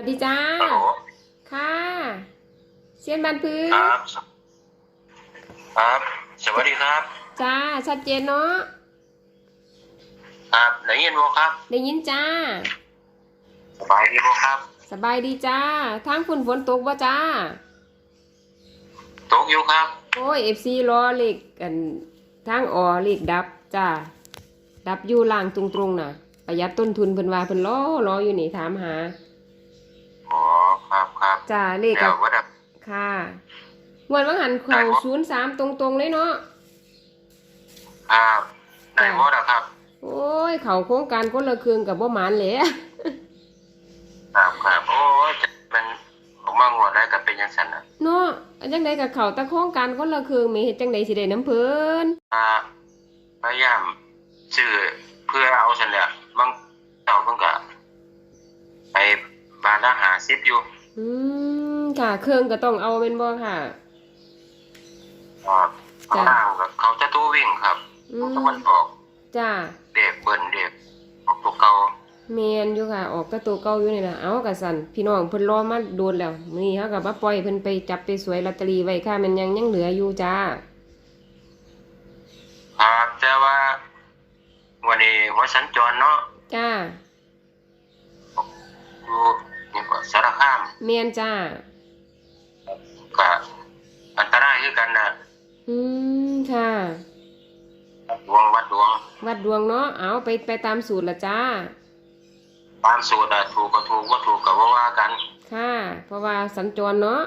วัสดีจ้า ฮัลโหลค่ะเซียนบันพื้นครับ ครับ สวัสดีครับ จ้า ชัดเจนเนาะ ครับได้ยินบ่ครับ ได้ยินจ้า สบายดีบ่ครับ สบายดีจ้า ทางฝุ่นฝนตกบ่จ้า ตกอยู่ครับ โอ้ยเอฟซีรอเลขกันทางออเลขดับจ้า ดับอยู่ล่างตรงๆน่ะ ประหยัดต้นทุนเพิ่นว่าเพิ่นรอรออยู่นี่ถามหาอ๋อครับครับ จ้าเลขเดี๋กัยบวว่าแบบค่ะงวันว่างหันเข่าศูนย์สามตรงๆเลยเนาะครับได้บ่ล่ะครับ โอ้ยเขาโครงการคนละเครื่องกับบ่หมานแหละครับครับโอ้ยจะมันผมมางวดได้ก็เป็นจังซั่นน่ะเนาะอันจังใดกับเขาแตะโครงการคนละเครื่องแม่เฮ็ดจังใดสิได้น้ำเพิ่นอ่าพยายามซื้อเพื่อเอาซั่นแหละบางเจ้าเพิ่นก็ไปบานละ50อยู่ อืมค่ะเครื่องก็ต้องเอาเป็นบ่ค่ะ ครับจ้ะข้างล่างก็เขาจะตู้วิ่งครับอืมตะวันออกจ้าเด็กเบิ่นเด็กออกตัวเก่าแม่นอยู่ค่ะ ออกแตะตัวเก่าอยู่นี่ล่ะเอากะสั่นพี่น้องเพิ่นรอมาโดนแล้วมื้อนี้เฮาก็มาปล่อยเพิ่นไปจับไปสวยลอตเตอรี่ไว้ค่ะมันยังยังเหลืออยู่จ้า ครับแต่ว่า วันนี้หัวสัญจรเนาะจ้าอยู่ นี่ก็สารคามแม่นจ้าก็อันตรายคือกันนะอืมค่ะดวงวัดดวง วัดดวงเนาะเอาไปไปตามสูตรละจ้า ตามสูตรอะถูกก็ถูกว่าถูกก็ว่าว่ากัน ค่ะ เพราะว่าสัญจรเนาะ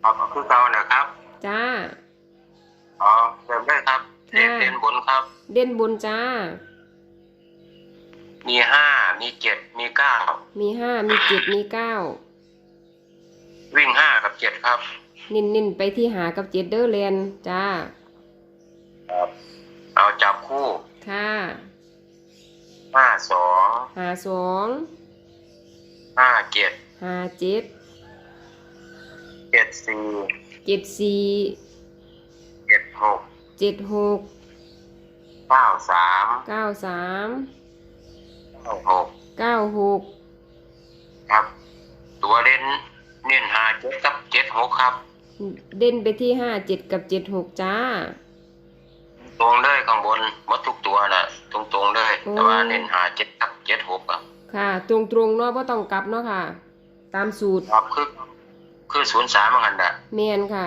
เอาก็คือเก่านะครับ จ้า อ๋อเริ่มได้ครับค่ะเด่นเด่นบนครับ เด่นบุญจ้า มีห้ามีเจ็ดมีเก้ามีห้ามีเจ็ดมีเก้าวิ่งห้ากับเจ็ดครับ นินนินไปที่หากับเจ็ดเดอร์แลนจ้า ครับ เอาจับคู่ค่ะห้าสองหาสองห้าเจ็ดหาเจ็ดเจ็ดสี่เจ็ดสี่เจ็ดหกเจ็ดหกเก้าสามเก้าสาม เก้าหกเก้าหกครับ ตัวเด่นเน้นหาเจ็ดกับเจ็ดหกครับเด่นไปที่ห้าเจ็ดกับเจ็ดหกจ้า ตรงเลยข้างบนหมดทุกตัวน่ะ ตรงตรงๆเลยโอ้ แต่ว่าเน้นหาเจ็ดกับเจ็ดหกอะค่ะ ตรงตรงๆเนาะพ่ต้องกลับเนาะค่ะ ตามสูตรครับคือคือศูนย์สามเหมือนกันนะแมนค่ะ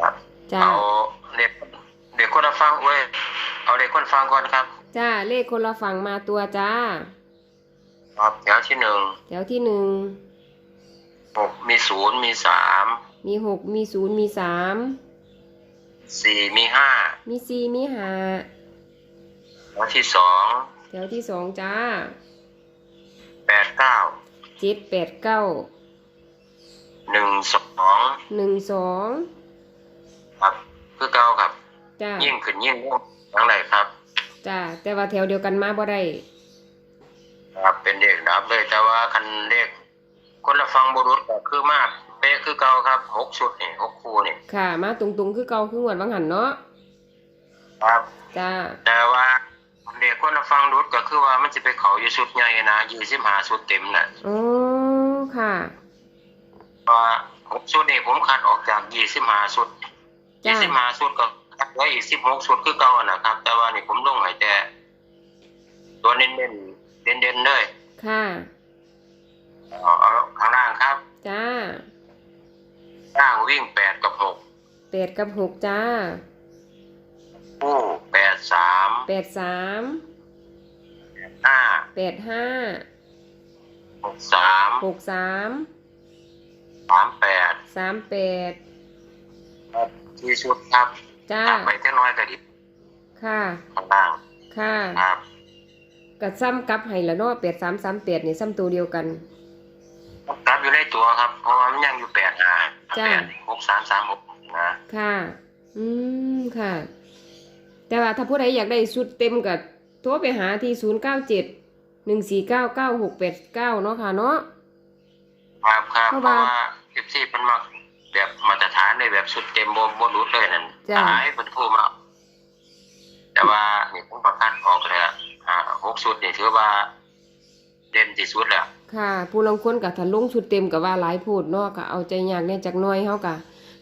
ครับจ้าเอาเด็กเด็กคนละฟังเว้ยเอาเด็กคนฟังก่อนครับ จ้าเลขคนละฝั่งมาตัวจ้า ครับแถวที่หนึ่งแถวที่หนึ่งหกมีศูนย์มีสามมีหกมีศูนย์มีสามสี่มีห้ามีสี่มีห้าแถวที่สองแถวที่สองจ้าแปดเก้าเจ็ดแปดเก้าหนึ่งสองหนึ่งสองครับคือเก้าครับ จ้ายิ่งขึ้นยิ่งลงทั้งไหนครับ จ้าแต่ว่าแถวเดียวกันมาบ่ได้ครับเป็นเด็กดับเลยแต่ว่าคันเลขคนละฟังบุรุษก็คือมากเป๊ะคือเก่าครับหกชุดนี่หกคู่นี่ค่ะ มาตรงๆคือเก่าคือหวดวังหันเนาะครับจ้าแต่ว่าเด็กคนละฟังรุดก็คือว่ามันจะไปเขาอยู่ชุดใหญ่นะยี่สิบห้าชุดเต็มน่ะอ๋อค่ะเพราะว่าหกชุดนี่ผมคัดออกจากยี่สิบห้าชุดจ้ายี่สิบห้าชุดก็ คัดไว้อีกสิบหกชุดคือเก่านะครับ แต่ว่านี่ผมลงให้แต่ตัวเน้นเน้นเด่นเด่นๆเลยค่ะเอาเอาข้างล่างครับ จ้าล่างวิ่งแปดกับหกแปดกับหกจ้าคู่แปดสามแปดสามห้าแปดห้าหกสามหกสามสามแปดสามแปดที่ชุดครับ จ้าตัดไปแค่น้อยก็ดีค่ะข้างล่างค่ะครับกัซ้ำกับให้ละเนาะแปดสามสามแปดนี่ซ้ำตัวเดียวกันครับอยู่ในตัวครับ เพราะว่ามันยังอยู่แปดห้าจ้ะแปดหกสามสามหกนะค่ะ อืมค่ะ แต่ว่าถ้าผู้ใดอยากได้ชุดเต็มก็โทรไปหาที่ศูนย์เก้าเจ็ดหนึ่งสี่เก้าเก้าหกแปดเก้าเนาะค่ะเนาะครับครับเพเพราะราะว่าว่าเอฟซีมันมัก แบบมาตรฐานในแบบสุดเต็มโบโบรุษเลยนั่นจ้ะหายเป็นผู้มา แต่ว่านี่ผมประคันออกเลยอะอ่าหกสุดนี่ถือว่า เด่นที่สุดแล้วค่ะ ผู้ลางคนก็ถ้าลงชุดเต็มก็ว่าหลายโพดเนาะก็เอาใจยากแน่จักหน้อยเฮาก็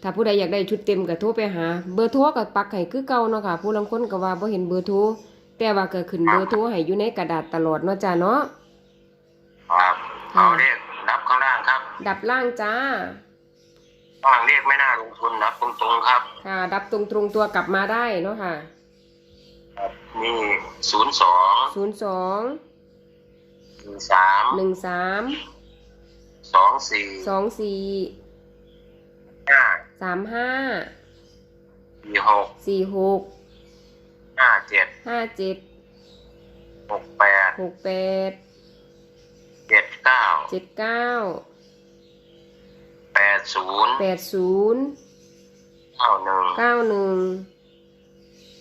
ถ้าผู้ใดอยากได้ชุดเต็มก็โทรไปหา เบอร์โทรก็ปักให้คือเก่าเนาะค่ะ ผู้ลางคนก็ว่าบ่เห็นเบอร์โทรแต่ว่าก็ขึ้นเบอร์โทรให้อยู่ในกระดาษตลอดเนาะจ้าเนาะ ครับ ค่ะ เอาเลขนับข้างล่างครับ ดับล่างจ้า ข้างล่างเลขไม่น่าลงทุนนับตรงๆครับ ค่ะ ดับตรงตรงๆตัวกลับมาได้เนาะค่ะนี่ศูนย์สองศูนย์สองหนึ่งสามหนึ่งสามสองสี่สองสี่ห้าสามห้าสี่หกสี่หกห้าเจ็ดห้าเจ็ดหกแปดหกแปดเจ็ดเก้าเจ็ดเก้าแป ดศูนย์แปดศูนย์เก้าหนึ่งเก้าหนึ่ง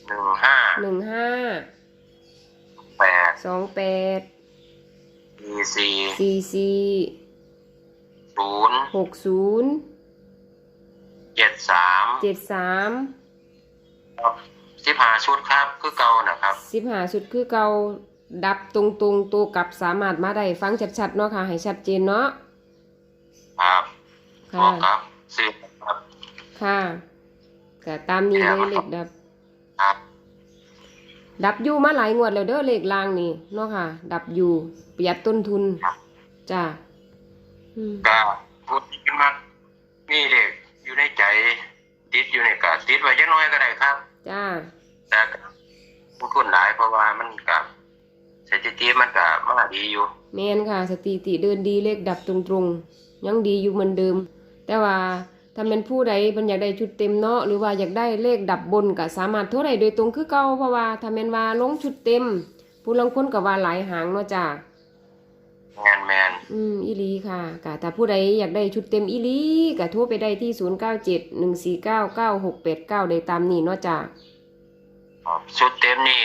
หนึ่งห้าหนึ่งห้าแปดสองแปดสี่สี่สี่สี่ศูนย์หกศูนย์เจ็ดสามเจ็ดสามสิบห้าชุดครับคือเก่านะครับสิบห้าสุดคือเกาดับตรงตรงๆตัวกลับสามารถมาได้ฟังชัดๆเนาะค่ะ ให้ชัดเจนเนาะครับบ ค่ะอกครับซื้อครับค่ะก็ตามนี้เลยเลขดับ ครับดับอยู่มาหลายงวดแล้วเด้อเลขลางนี่เนาะค่ะ ดับอยู่ประหยัดต้นทุนจ้าอืมก็พูดกันมานี่เด็กอยู่ในใจติดอยู่ในกะติดไว้จักหน้อยก็ได้ครับ จ้า แต่ผู้คุณหลายเพราะว่ามันกับสถิติมันก็มาดีอยู่ แมนค่ะสถิติเดินดีเลขดับตรงๆ ยังดีอยู่เหมือนเดิม แต่ว่าถ้าเป็นผู้ใดมันอยากได้ชุดเต็มเนาะหรือว่าอยากได้เลขดับบนก็สามารถโทรได้โดยตรงคือเก่าเพราะว่าถ้าเป็นว่าลงชุดเต็ม ผู้ลังคนก็ว่าหลายหางเนาะจ้าแมนแมนอืมอีหลีค่ะก็ถ้าผู้ใดอยากได้ชุดเต็มอีหลีก็โทรไปได้ที่ 0971499689 ได้ตามนี้เนาะจ้าชุดเต็มนี่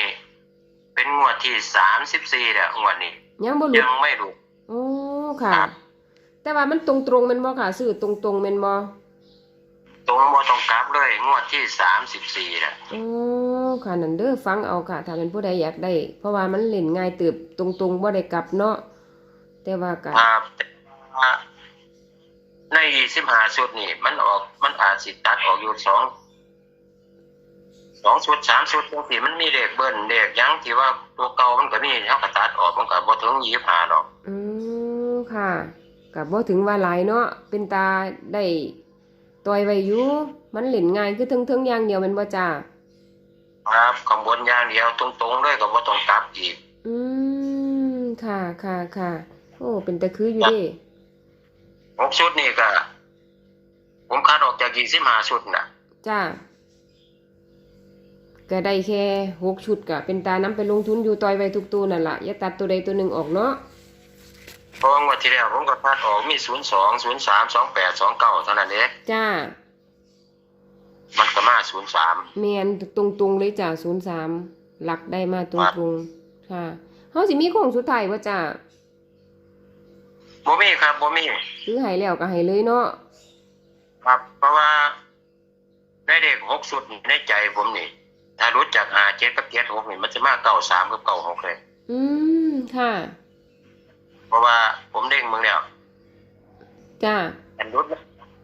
เป็นงวดที่สามสิบสี่แล้วงวดนี้ ยังบ่หลุยัดงไม่รู้โอ้ค่ะครับ แต่ว่ามันตรงๆแม่นบ่ค่ะซื้อตรงๆแม่นบ่ตรงบ่ตรงกลับเลยงวดที่สามสิบสี่แล้วโอ้ค่ะนั่นเด้อฟังเอาค่ะ ถ้าเป็นผู้ใดอยากได้ เพราะว่ามันเล่นง่ายเติบตรงๆบ่ได้กลับเนาะแต่ว่าก็ครับแต่ว่าในสิบห้าชุดนี่ มันออกมันอาจสิตัดออกอยู่สองสองชุดสามชุดจังสี่มันมีเลขเบิ้ลเลขหยังที่ว่าตัวเก่ามันก็มีเท่ากับตัดออกมันก็บ่ถึงยี่สิบห้าดอกอืมค่ะ ก็บ่ถึงว่าหลายเนาะเป็นตาได้ต่อยไว้อยู่มันเล่นง่ายคือเทิงๆอย่างเดียวแม่นบ่จ้าครับข้างบนอย่างเดียวตรงๆเลยก็บ่ต้องกลับอีก อืมค่ะค่ะค่ะโอ้เป็นตะคืออยู่เด้หกชุดนี่ก็ผมคัดออกจากยี่สิบห้าชุดน่ะ จ้าก็ได้แค่หกชุดก็เป็นตานํไปลงทุนอยู่ต่อยไว้ทุกตัวนั่นล่ะอย่าตัดตัวใดตัวหนึ่งออกเนาะ เพราะว่างวดที่แล้วผมก็คัดออกมีศูนย์สองศูนย์สามสองแปดสองเก้าเท่านั้นเองจ้า มันก็มาศูนย์สาม แมนตรงตรงๆเลยจ้าศูนย์สามหลักได้มาตรงตรงๆค่ะเขาสิมีโค้งสุดท้ายว่าจ้าบ่มีครับบ่มีซื้อให้แล้วก็ให้เลยเนาะครับ เพราะว่าในเด็กหกชุดนี่ในใจผมนี่ ถ้ารู้จักหาเจ็ดกับเจ็ดหกนี่มันจะมาเก้าสามกับเก้าหกเลย อืมค่ะ เพราะว่าผมเด้งมึงแล้วจ้าอันรุด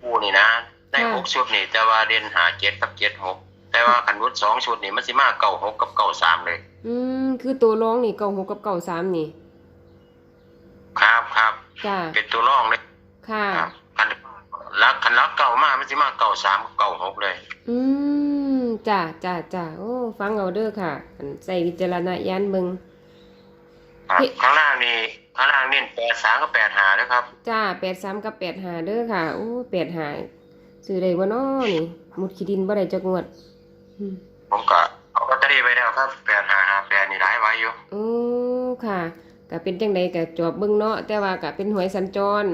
กูนี่นะได้ค่ะหกชุดนี่แต่ว่าเด่นหาเจ็ดกับเจ็ดหกแต่ว่าขันรุดสองชุดนี่มันสิมาเก้าหกกับเก้าสามเลย อืมคือตัวร้องนี่เก้าหกกับเก้าสามนี่ ครับครับจ้าเป็นตัวร่องเลยค่ะครับคันรักคันรักเก่ามามันสิมาเก่าสามเก่าหกเลย อืมจ้าจ้าจ้าโอ้ ฟังเอาเด้อค่ะอันใส่วิจารณญาณเบิ่ง ครับเฮ้ข้างล่างนี่ข้างล่างนี่แปดสามกับแปดหาเลยครับ จ้าแปดสามกับแปดหาเด้อค่ะโอ้แปดหาซื้อได้บ่น้อนี่หมุดขี้ดินบ่ได้จักงวดอืมผมก็เอาลอตเตอรี่ไปแล้วครับแปดหาหาแปดนี่หลายไว้อยู่โอ้ค่ะก็เป็นจังใดก็จอบเบิ่งเนาะแต่ว่าก็เป็นหวยสัญจร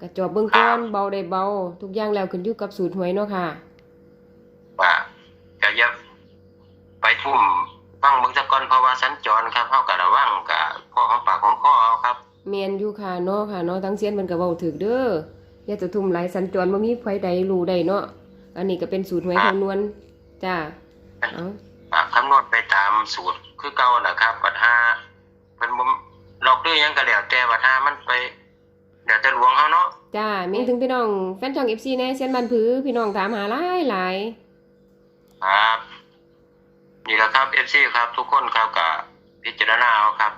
ก็จอบเบิ่งก่อนเบาได้เบา ทุกอย่างแล้วขึ้นอยู่กับสูตรหวยเนาะค่ะว่าก็อยับไปทุ่ม ฟังเบิ่งซะก่อนเพราะว่าสัญจรครับเฮาก็ระวังก็พ่อของปากของคอเอาครับ แม่นอยู่ค่ะเนาะค่ะเนาะทั้งเซียนเพิ่นก็เว้าถูกเด้ออย่าจะทุ่มหลายสัญจรบ่มีไผใดรู้ได้เนาะอันนี้ก็เป็นสูตรหวยคำนวณจ้าเอาอ่าคำนวณไปตามสูตรคือเก่าแหละครับปัญหาเพิ่นบ่หลอกด้วยหยังก็แล้วแต่ว่าถ้ามันไปเดี๋ยวจะหลวงเขาเนาะจ้ามีถึงพี่น้องแฟนช่อง FC แน่เซียนบ้านผือพี่น้องถามหาหลายหลาย ครับ นี่แหละครับเอฟซีครับ ทุกคนครับกับพิจารณาเอาครับ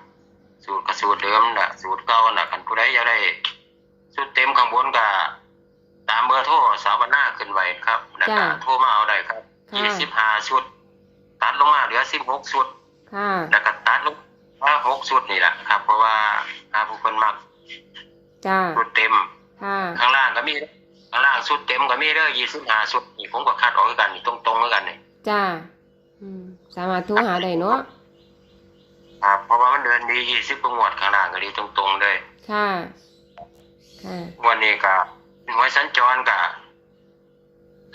สูตรกับสูตรเดิมน่ะสูตรเก่าน่ะคันผู้ใดอยากได้สูตรเต็มข้างบนก็ตามเบอร์โทรสาวนาขึ้นไว้ครับแล้วก็จ้ะโทรมาเอาได้ครับค่ะยี่สิบห้าชุด ตัดลงมาเหลือสิบหกชุด ค่ะ แล้วก็ตัดลงมาหกชุดนี่แหละครับ เพราะว่าหาผู้คนมักจ้าชุดเต็ม ค่ะ ข้างล่างก็มี ข้างล่างชุดเต็มก็มีเด้อยี่สิบห้าชุดนี่ผมก็คัดออกคือกันนี่ตรงๆคือกันนี่จ้าอืม สามารถโทรหาได้เนาะครับเพราะว่ามันเดินดียี่สิบกว่างวดข้างล่างก็ดีตรงๆเลยค่ะค่ะวันนี้ก็หวยสัญจรก็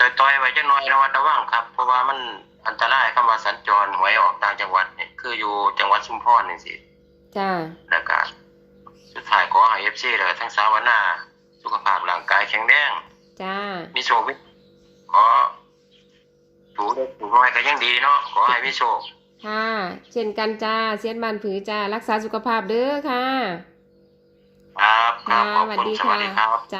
ต่อยๆไว้จะน้อยระวัดระวังครับ เพราะว่ามันอันตรายคำว่าสัญจรหวยออกต่างจังหวัดเนี่ยคืออยู่จังหวัดชุมพรนี่สิจ้าแล้วก็สุดท้ายขอให้เอฟซีเลยทั้งสาวนาสุขภาพร่างกายแข็งแรงจ้ามีโชคมีขอ ถูกเล็กถูกน้อยก็ยังดีเนาะขอให้มีโชคค่ะ เช่นกันจ้าเซียนบ้านผือจ้ารักษาสุขภาพเด้อค่ะ ครับครับขอบสวัสคุณดีสวัสดีคค่ะรับจ้า